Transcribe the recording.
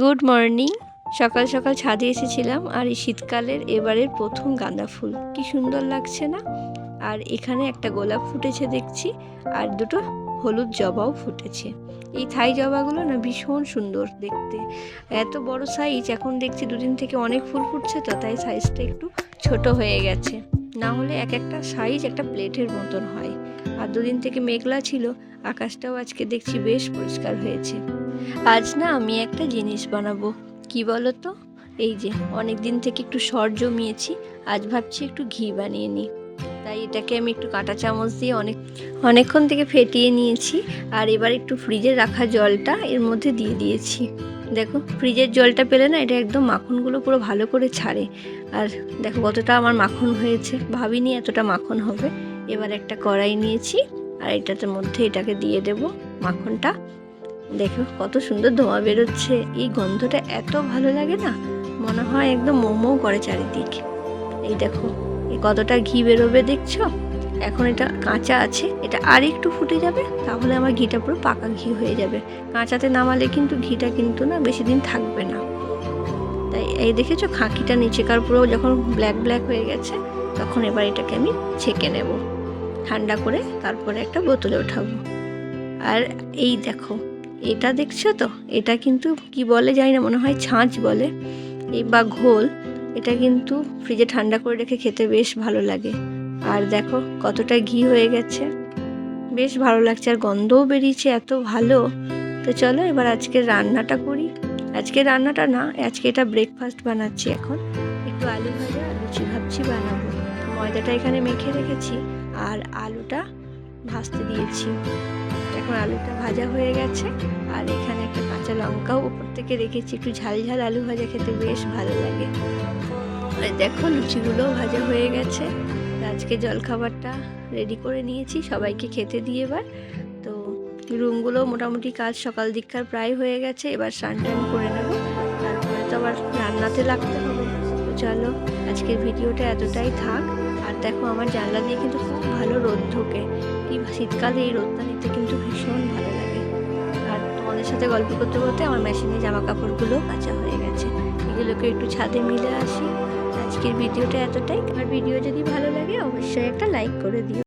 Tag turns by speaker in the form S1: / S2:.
S1: Good morning সকাল সকাল ছাদে এসেছিলাম আর এই শীতকালের এবারের প্রথম গাঁদা ফুল। কি সুন্দর লাগছে না? আর এখানে একটা গোলাপ ফুটেছে দেখছি, আর দুটো হলুদ জবাও ফুটেছে। এই থাই জবাগুলো না ভীষণ সুন্দর দেখতে। এত বড় সাইজ এখন দেখছি দুদিন থেকে অনেক ফুল ফুটছে তো, তাই সাইজটা একটু ছোট হয়ে গেছে। না হলে এক একটা সাইজ একটা প্লেটের মতন হয়। আর দুদিন থেকে মেঘলা ছিল, আকাশটাও আজকে দেখছি বেশ পরিষ্কার হয়েছে। আজ না আমি একটা জিনিস বানাবো। কি বলো তো এই যে অনেক দিন থেকে একটু সর জমিয়েছি, আজ ভাবছি একটু ঘি বানিয়ে নিই। তাই এটাকে আমি একটু কাঁটা চামচ দিয়ে অনেক, অনেকক্ষণ থেকে ফেটিয়ে নিয়েছি, আর এবার একটু ফ্রিজে রাখা জলটা এর মধ্যে দিয়ে দিয়েছি। দেখো, ফ্রিজের জলটা পেলে না এটা একদম মাখনগুলো পুরো ভালো করে ছাড়ে। আর দেখো কতটা আমার মাখন হয়েছে, ভাবিনি এতটা মাখন হবে। এবার একটা কড়াই নিয়েছি, আর এটাতে মধ্যে এটাকে দিয়ে দেব মাখনটা। দেখো, কত সুন্দর ধোঁয়া বেরোচ্ছে। এই গন্ধটা এত ভালো লাগে না, মনে হয় একদম মোমো করে চারিদিক। এই দেখো এই কতটা ঘি বেরোবে দেখছ? এখন এটা কাঁচা আছে, এটা আর একটু ফুটে যাবে, তাহলে আমার ঘিটা পুরো পাকা ঘি হয়ে যাবে। কাঁচাতে নামালে কিন্তু ঘিটা কিন্তু না বেশি দিন থাকবে না। তাই এই দেখেছ, খাঁকিটা নিচেকার পুরো যখন ব্ল্যাক ব্ল্যাক হয়ে গেছে, তখন এবার এটাকে আমি ছেঁকে নেব। ঠান্ডা করে তারপরে একটা বোতলে ওঠাবো। আর এই দেখো এটা দেখছ তো? এটা কিন্তু কি বলে জানি না মনে হয় ছাঁচ বলে। এই বা ঘোল, এটা কিন্তু ফ্রিজে ঠান্ডা করে রেখে খেতে বেশ ভালো লাগে। আর দেখো কতটা ঘি হয়ে গেছে। বেশ ভালো লাগছে, আর গন্ধও বেরিয়েছে এত ভালো। তো চলো এবার আজকে রান্নাটা করি। আজকে রান্নাটা না, আজকে এটা ব্রেকফাস্ট বানাচ্ছি এখন। একটু আলু ভাজা লুচি ভাবছি বানাবো। ময়দাটা এখানে মেখে রেখেছি, আর আলুটা ভাজতে দিয়েছি। এখন আলুটা ভাজা হয়ে গেছে। আর এখানে একটা কাঁচা লঙ্কাও উপর থেকে রেখেছি। একটু ঝাল ঝাল আলু ভাজা খেতে বেশ ভালো লাগে। আর দেখো লুচিগুলোও ভাজা হয়ে গেছে। আজকে জলখাবারটা রেডি করে নিয়েছি। সবাইকে খেতে দিয়ে এবার। তো রুমগুলো মোটামুটি কাজ সকাল দিককার প্রায় হয়ে গেছে। এবার স্নান টান করে নেব। তারপরে তো আবার রান্নাতে লাগতে হবে। চলো, আজকের ভিডিওটা এতটাই থাক। আর দেখো আমার জানলা দিয়ে কিন্তু খুব ভালো রোদ ঢোকে। এই শীতকালে এই রোদটা নিতে কিন্তু ভীষণ ভালো লাগে। আর তোমাদের সাথে গল্প করতে করতে আমার মেশিনে জামা কাপড়গুলো কাঁচা হয়ে গেছে। এগুলোকে একটু ছাদে মিলে আসি। আজকের ভিডিওটা এতটাই। আর ভিডিও যদি ভালো লাগে, অবশ্যই একটা লাইক করে দিও।